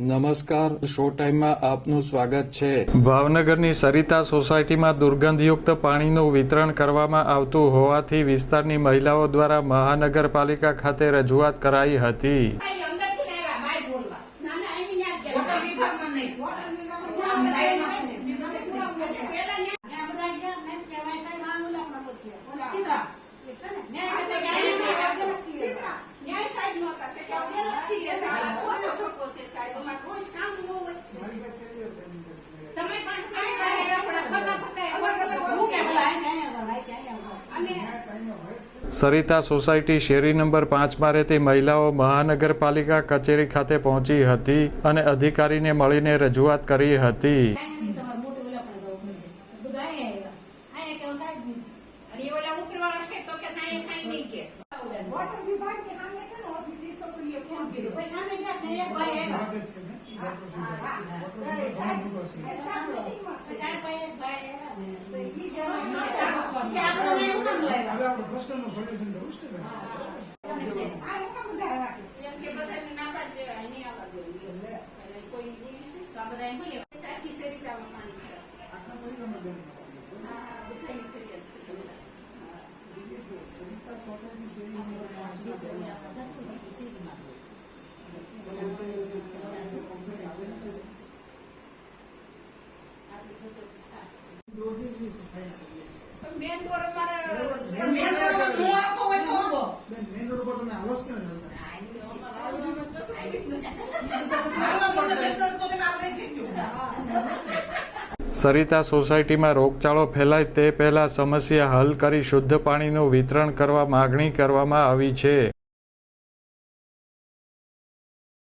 નમસ્કાર શો ટાઈમમાં આપનું સ્વાગત છે. ભાવનગરની સરિતા સોસાયટીમાં દુર્ગંધયુક્ત પાણીનું વિતરણ કરવામાં આવતું હોવાથી વિસ્તારની મહિલાઓ દ્વારા મહાનગરપાલિકા ખાતે રજૂઆત કરાઈ હતી. ને સરિતા સોસાયટી શેરી નંબર પાંચમાં રહેતી મહિલાઓ મહાનગરપાલિકા કચેરી ખાતે પહોંચી હતી અને અધિકારીને મળીને રજૂઆત કરી હતી સાહેબ હવે આપણે પ્રશ્નનું સોલ્યુશન કરવું છે સવિતા સોસાયટી શેરી રોડની સફાઈ સરિતા સોસાયટીમાં રોગચાળો ફેલાય તે પહેલા સમસ્યા હલ કરી શુદ્ધ પાણીનું વિતરણ કરવા માગણી કરવામાં આવી છે.